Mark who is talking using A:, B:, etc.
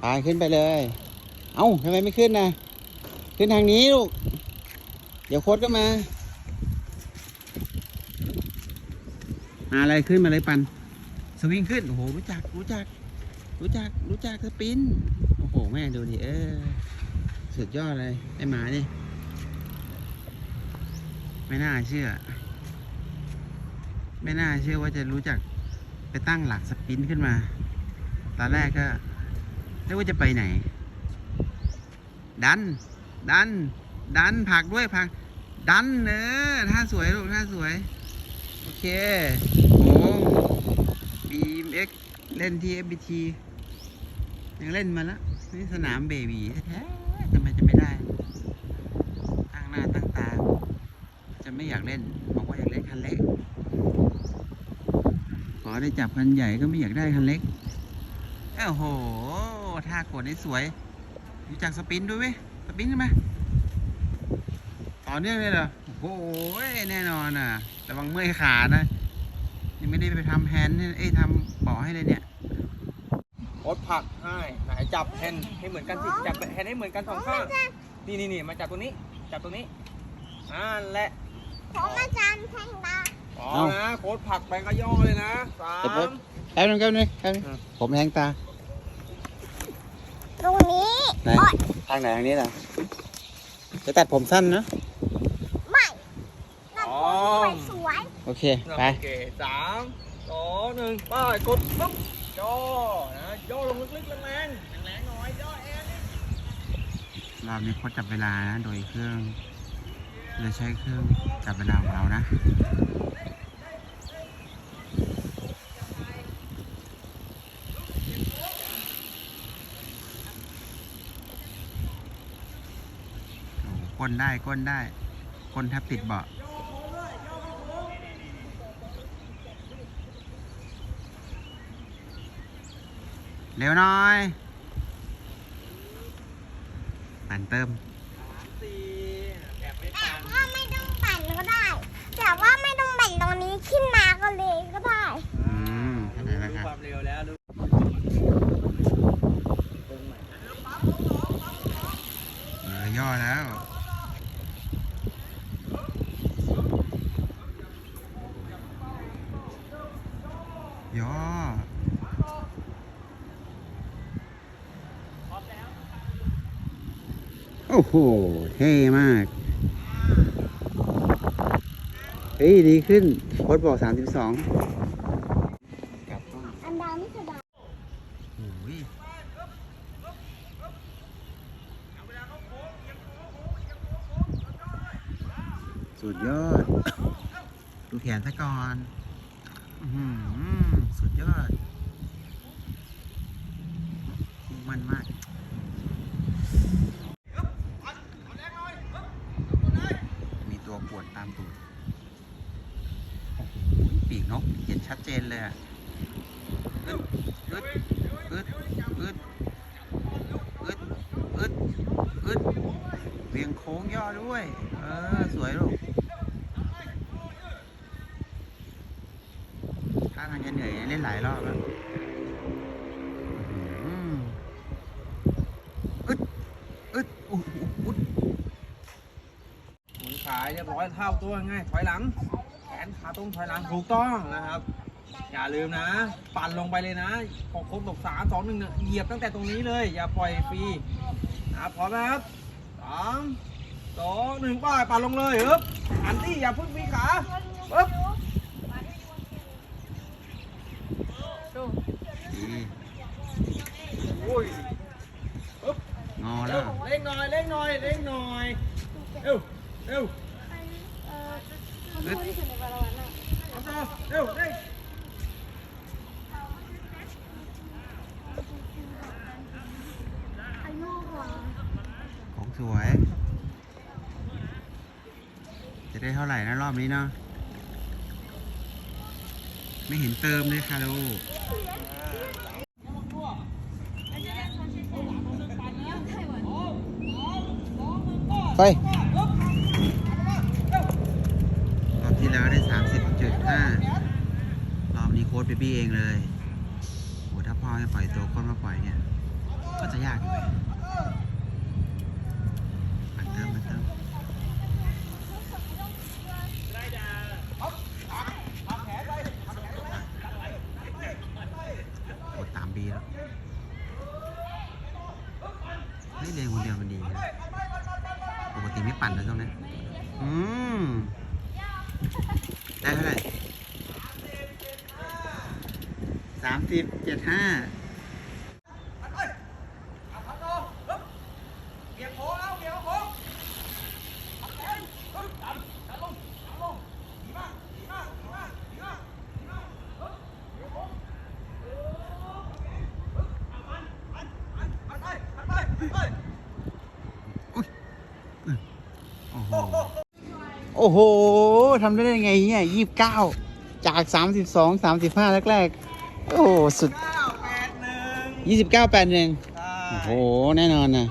A: พาขึ้นไปเลย เอ้าทำไมไม่ขึ้นนะ ขึ้นทางนี้ลูก เดี๋ยวโค้ดก็มา มาอะไรขึ้นมาเลยปัน สวิงขึ้น โอ้โห รู้จัก รู้จัก รู้จัก รู้จักสปิน โอ้โห แม่ดูดิ เออ สุดยอดเลย ไอหมานี่ ไม่น่าเชื่อ ไม่น่าเชื่อว่าจะรู้จักไปตั้งหลักสปินขึ้นมา ตอนแรกก็ ไม่ว่าจะไปไหน ดัน ดัน ดันผักด้วยผัก ดันเนอท่าสวยลูกท่าสวย โอเค โอ้บีมเอ็กเล่นที่ FBT ยังเล่นมาแล้วนี่สนามเบบีแท้ทำไมจะไม่ได้ ตั้งหน้าตั้งตา จะไม่อยากเล่น บอกว่าอยากเล่นคันเล็ก ขอได้จับคันใหญ่ก็ไม่อยากได้คันเล็กโอ้โห ท่ากดนี่สวยรู้จักสปรินต์ด้วยไหมสปรินต์ใช่ไหมต่อเนื่องเลยเหรอโอ้โหแน่นอนอะระวังเมื่อยขานะยังไม่ได้ไปทำแฮนด์ให้เอ้ยทำเบาะให้เลยเนี่ย
B: โอ๊ตผลักให้ไหนจับแฮนด์ให้เหมือนกันสิจับแฮนด์ให้เหมือนกันสองข้างนี่นี่นี่มาจับตรงนี้ จับตรงนี้อ่าแหละ
C: ผมอาจารย์แทงดา
B: อ๋อ
A: เอ้า
B: นะโค้ดผลักไปก็ย่อเลยนะสา
A: เดี๋ยวโพส
B: ม
A: แป๊บนึงแป๊บนึงแป๊บนึง
B: อะ
A: ผมแทงตา
C: ตรงนี้
A: ไหน
C: โอ๊ย
A: ทางไหนทางนี้เหรอจะตัดผมสั้นนะ
C: ไม่นั่น
B: อ๋อ
C: ผมสวย
A: โอเค ไป
B: โอเคสามสองหนึ่งไปกดปุ๊บย่อนะย่อลงลึกๆแรงๆแรงๆหน่อยย่อแอน
A: รอบนี้โค้ดจับเวลานะโดยเครื่องเราใช้เครื่องจับเวลาของเรานะ โอ้โห ก้นได้ก้นได้ ก้นแทบติดเบาะเร็วหน่อยปั่นเติม
B: สี่แอบไม่
C: แต่
B: ทัน
C: ว่าไม่ต้องปั่นก็ได้ แต่ว่าไม่ต้องปั่นตรงนี้ขึ้นมาก็เลยก็ได้
A: อืมเข้าใจแล้วครับ
B: ความเร็วแล้วดู
A: เออย่อแล้ว ย่อ โอ้โหเท่มาก เฮ้ย ดีขึ้นโค้ดบอก32กลับต้อง
C: อันดาไม่สบาย
A: โอ้ยสุดยอด ดูแขนซะก่อนอสุดยอด มันมาก มีตัว ปวดตามตูดโอ้โหปีกนกเห็นชัดเจนเลยอะอึดอึดอึดอึดอึดอึดอึดเวียงโค้งย่อด้วย เออ สวยลูกถ้าทางจะเหนื่อยเล่นหลายรอบแล้วอื้อหืออึดอึดอุ๊ยอุ๊ยอุ๊ย
B: หมุนขาเรียบร้อยเท่าตัวง่ายถอยหลัง แขนขาตรงถอยหลังถูกต้องนะครับ อย่าลืมนะ ปั่นลงไปเลยนะพอครบตกสามสองหนึ่งเนี่ยเหยียบตั้งแต่ตรงนี้เลย อย่าปล่อยฟรีนะครับพร้อมนะครับสามสองหนึ่งไป้ายปั่นลงเลยฮึบอันตี้อย่าพึ่งฟรีขาปึ๊บ
A: ดี
B: โอ้ย
A: งอ
B: เร็
A: แล้ว
B: วเร่งหน่อยเร่งหน่อยเร่งหน่อยเร็วเร็ว
C: เร็
B: วเร่ง
C: อายุกว่า
A: ของสวย จะได้เท่าไหร่นะรอบนี้เนาะ ไม่เห็นเติมเลยค่ะลูกไปรอบที่แล้วได้ 30.5 รอบนี้โค้ดเบบี้เองเลยโหถ้าพ่อให้ปล่อยตัวโค้ดมาปล่อยเนี่ย ก็จะยากอยู่เลยมันเติมมันเติมดตามบีแล้วเฮ้ยเรียนคนเดียวมันดีนะปกติไม่ปั่นเลยตรงนั้อืมได้เท่าไหร่ สามสิบเจ็ดห้าโอ้โหทำได้ยังไงเนี่ยยี่สิบเก้าจากสามสิบสองสามสิบห้าแรกๆ โอ้โหสุด
B: เก้าแปดหนึ่ง
A: ยี่สิบเก้าแปดหนึ่ง
B: ใช่
A: โอ้โห แน่นอนนะ